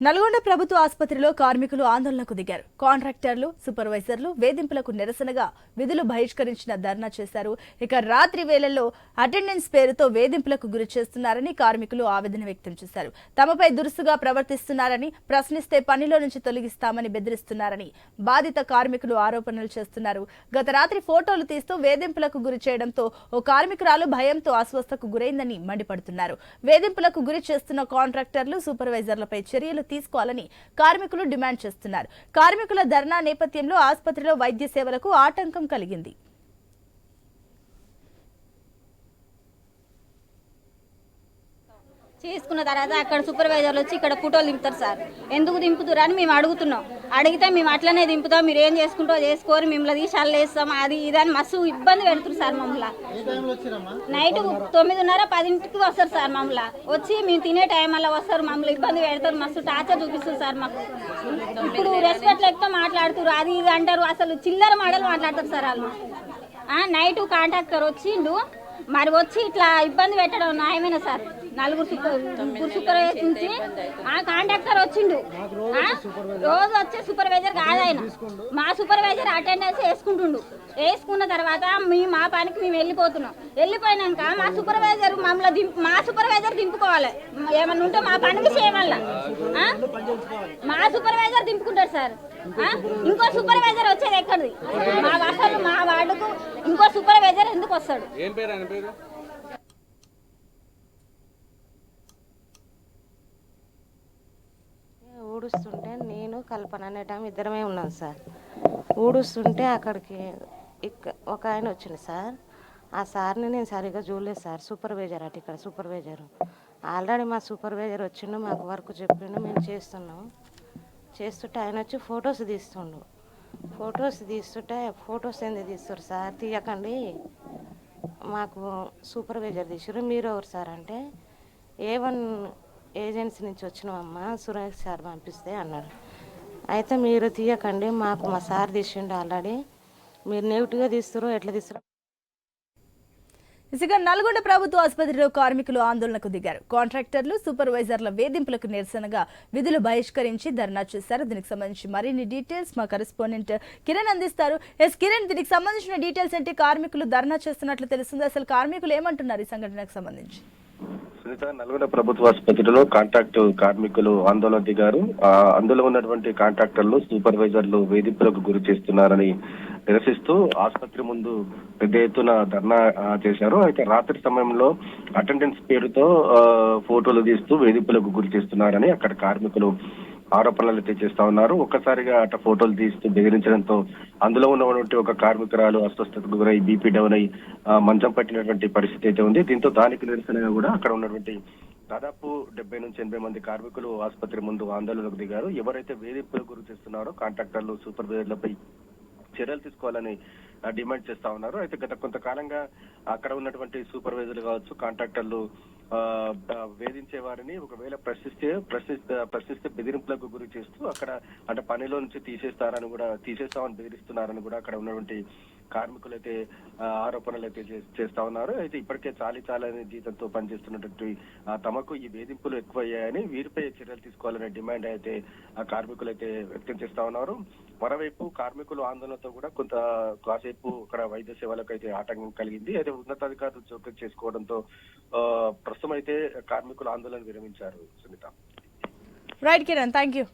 నల్గొండ ప్రభుత్వ ఆసుపత్రిలో కార్మికులు ఆందోళనకు దిగారు. కాంట్రాక్టర్లు సూపర్వైజర్లు వేధింపులకు నిరసనగా విధులు బహిష్కరించిన ధర్నా చేశారు. ఇక రాత్రి వేళల్లో అటెండెన్స్ పేరుతో వేధింపులకు గురి చేస్తున్నారని కార్మికులు ఆవేదన వ్యక్తం చేశారు. తమపై దురుసుగా ప్రవర్తిస్తున్నారని ప్రశ్నిస్తే పనిలో నుంచి తొలగిస్తామని బెదిరిస్తున్నారని బాధిత కార్మికులు ఆరోపణలు చేస్తున్నారు. గత రాత్రి ఫోటోలు తీస్తూ వేధింపులకు గురి చేయడంతో ఓ కార్మికురాలు భయంతో అస్వస్థకు గురైందని మండిపడుతున్నారు. వేధింపులకు గురి చేస్తున్న కాంట్రాక్టర్లు సూపర్వైజర్లపై చర్యలు తీసుకోవాలని కార్మికులు డిమాండ్ చేస్తున్నారు. కార్మికుల ధర్నా నేపథ్యంలో ఆసుపత్రిలో వైద్య సేవలకు ఆటంకం కలిగింది. చేసుకున్న తర్వాత అక్కడ సూపర్వైజర్లు వచ్చి ఇక్కడ ఫోటోలు దింపుతారు సార్. ఎందుకు దింపుతారు అని మేము అడుగుతున్నాం. అడిగితే మేము అట్లనే దింపుతాం మీరు ఏం చేసుకుంటో చేసుకోరు మిమ్మల్ని తీసాలు వేస్తాం అది ఇది అని మస్తు ఇబ్బంది పెడుతున్నారు సార్ మమ్మల్ని. నైట్ తొమ్మిదిన్నర పదింటికి వస్తారు సార్ మమ్మల్ని. వచ్చి మేము తినే టైం అలా వస్తారు మమ్మల్ని ఇబ్బంది పెడతారు మస్తు టార్చర్ చూపిస్తారు సార్ మాకు. ఇప్పుడు రెస్పెక్ట్ లెక్క మాట్లాడుతారు అది ఇది అంటారు అసలు చిల్లర మాటలు మాట్లాడతారు సార్ వాళ్ళు. నైట్ కాంట్రాక్టర్ వచ్చిండు మరి వచ్చి ఇట్లా ఇబ్బంది పెట్టడం న్యాయమేనా సార్? నలుగురు సూపర్ ముగ్గురు సూపర్వైజర్ నుంచి ఆ కాంట్రాక్టర్ వచ్చిండు. రోజు వచ్చే సూపర్వైజర్ కాదు ఆయన. మా సూపర్వైజర్ అటెండెన్స్ వేసుకుంటుండు. వేసుకున్న తర్వాత మీ మా పనికి మేము వెళ్ళిపోతున్నాం. వెళ్ళిపోయినాక మా సూపర్వైజర్ మమ్మల్ని దింపు మా సూపర్వైజర్ దింపుకోవాలి. ఏమన్నా ఉంటే మా పనికి చేయమల్ల మా సూపర్వైజర్ దింపుకుంటారు సార్. ఇంకో సూపర్వైజర్ వచ్చేది ఎక్కడిది? మా వర్షాలు మా వార్డుకు ఇంకో సూపర్వైజర్ ఎందుకు వస్తాడు? ఏం పేరు ఆయన పేరు? ఊడుస్తుంటే నేను కల్పన అనే టైం ఇద్దరమే ఉన్నాం సార్. ఊడుస్తుంటే అక్కడికి ఇక్క ఒక ఆయన వచ్చింది సార్. ఆ సార్ని నేను సరిగ్గా చూడలేదు సార్. సూపర్వైజర్ అటు ఇక్కడ సూపర్వైజర్. ఆల్రెడీ మా సూపర్వైజర్ వచ్చిండు మాకు వర్క్ చెప్పిండు మేము చేస్తున్నాం. చేస్తుంటే ఆయన వచ్చి ఫొటోస్ తీస్తుండు. ఫొటోస్ తీస్తుంటే ఫొటోస్ ఎందుకు తీస్తారు సార్? తీయకండి. మాకు సూపర్వైజర్ తీసారు మీరు ఎవరు సార్ అంటే ఏ వన్ ఏజెన్సీ నుంచి వచ్చినామమ్మా సురేష్ సార్ పంపిస్తే అన్నాడు అయితే మీరు తీయకండి మాకు మా సార్ తీసిండు ఆల్రెడీ. మీరు నెగిటివ్గా తీస్తారు ఎట్లా తీస్తారు ఇసుక నల్గొండ ప్రభుత్వ ఆసుపత్రిలో కార్మికులు ఆందోళనకు దిగారు. కాంట్రాక్టర్లు సూపర్వైజర్ల వేధింపులకు నిరసనగా విధులు బహిష్కరించి ధర్నా చేశారు. దీనికి సంబంధించి మరిన్ని డీటెయిల్స్ మా కరెస్పాండెంట్ కిరణ్ అందిస్తారు. ఎస్ కిరణ్ దీనికి సంబంధించిన డీటెయిల్స్ ఏంటి? కార్మికులు ధర్నా చేస్తున్నట్లు తెలుస్తుంది. అసలు కార్మికులు ఏమంటున్నారు ఈ సంఘటనకు సంబంధించి? సునీత నల్గొండ ప్రభుత్వ ఆసుపత్రిలో కాంట్రాక్ట్ కార్మికులు ఆందోళన దిగారు ఆ, అందులో ఉన్నటువంటి కాంట్రాక్టర్లు సూపర్వైజర్లు వేధింపులకు గురి చేస్తున్నారని నిరసిస్తూ ఆసుపత్రి ముందు పెద్ద ఎత్తున ధర్నా చేశారు. అయితే రాత్రి సమయంలో అటెండెన్స్ పేరుతో ఫోటోలు తీస్తూ వేధింపులకు గురి చేస్తున్నారని అక్కడ కార్మికులు ఆరోపణలు అయితే చేస్తా ఉన్నారు. ఒక్కసారిగా అట ఫోటోలు తీస్తూ బెదిరించడంతో అందులో ఉన్నటువంటి ఒక కార్మికురాలు అస్వస్థతకు గురై బీపీ డౌన్ అయి మంచం పట్టినటువంటి పరిస్థితి అయితే ఉంది. దీంతో దానికి నిరసనగా కూడా అక్కడ ఉన్నటువంటి దాదాపు డెబ్బై నుంచి ఎనభై మంది కార్మికులు ఆసుపత్రి ముందు ఆందోళనకు దిగారు. ఎవరైతే వేధింపులకు గురి చేస్తున్నారో కాంట్రాక్టర్లు సూపర్వైజర్లపై చర్యలు తీసుకోవాలని డిమాండ్ చేస్తా ఉన్నారు. అయితే గత కొంతకాలంగా అక్కడ ఉన్నటువంటి సూపర్వైజర్లు కావచ్చు కాంట్రాక్టర్లు వేధించే వారిని ఒకవేళ ప్రశ్నిస్తే ప్రశ్నిస్తే ప్రశ్నిస్తే బెదిరింపులకు గురి చేస్తూ అక్కడ అంటే పనిలో నుంచి తీసేస్తారని కూడా తీసేస్తామని బెదిరిస్తున్నారని కూడా అక్కడ ఉన్నటువంటి కార్మికులైతే ఆరోపణలు అయితే చేస్తా ఉన్నారు. అయితే ఇప్పటికే చాలి చాలని జీతంతో పనిచేస్తున్నటువంటి తమకు ఈ వేధింపులు ఎక్కువయ్యాయని వీరిపై చర్యలు తీసుకోవాలనే డిమాండ్ అయితే ఆ కార్మికులు అయితే వ్యక్తం చేస్తా ఉన్నారు. మరోవైపు కార్మికులు ఆందోళనతో కూడా కొంత కాసేపు అక్కడ వైద్య సేవలకు అయితే ఆటంకం కలిగింది. అయితే ఉన్నతాధికారులు జోక్యం చేసుకోవడంతో ప్రస్తుతం అయితే కార్మికులు ఆందోళన విరమించారు Sunitha. Right Kiran thank you